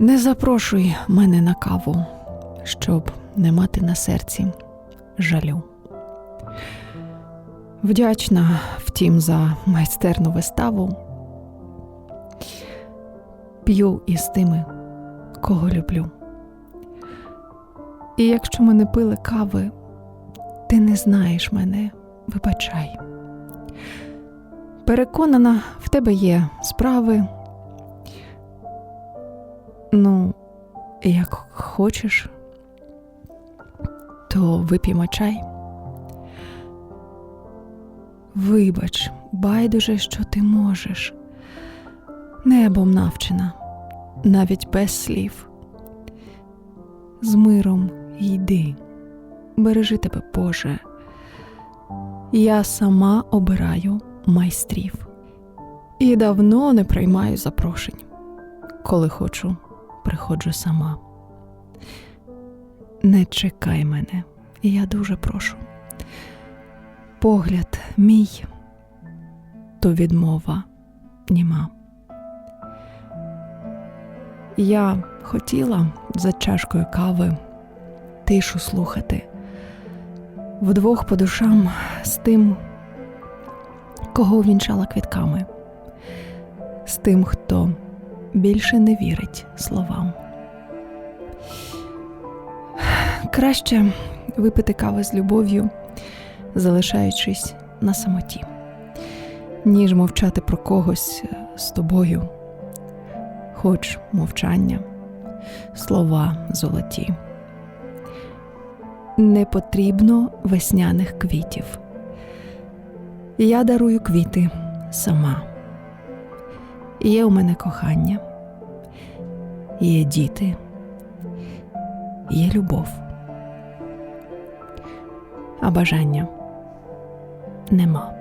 Не запрошуй мене на каву, щоб не мати на серці жалю. Вдячна, втім, за майстерну виставу. П'ю із тими, кого люблю. І якщо ми не пили кави, ти не знаєш мене, вибачай. Переконана, в тебе є справи. Ну, як хочеш, то вип'ємо чай. Вибач, байдуже, що ти можеш. Небом навчена, навіть без слів. З миром йди, бережи тебе, Боже. Я сама обираю майстрів і давно не приймаю запрошень. Коли хочу, приходжу сама. Не чекай мене, я дуже прошу. Погляд мій, то відмова німа. Я хотіла за чашкою кави тишу слухати, вдвох по душам з тим, кого увінчала квітками, з тим, хто більше не вірить словам. Краще випити кави з любов'ю, залишаючись на самоті, ніж мовчати про когось е, з тобою, хоч мовчання, слова золоті. Не потрібно весняних квітів. Я дарую квіти сама. Є у мене кохання, є діти, є любов, а бажання нема.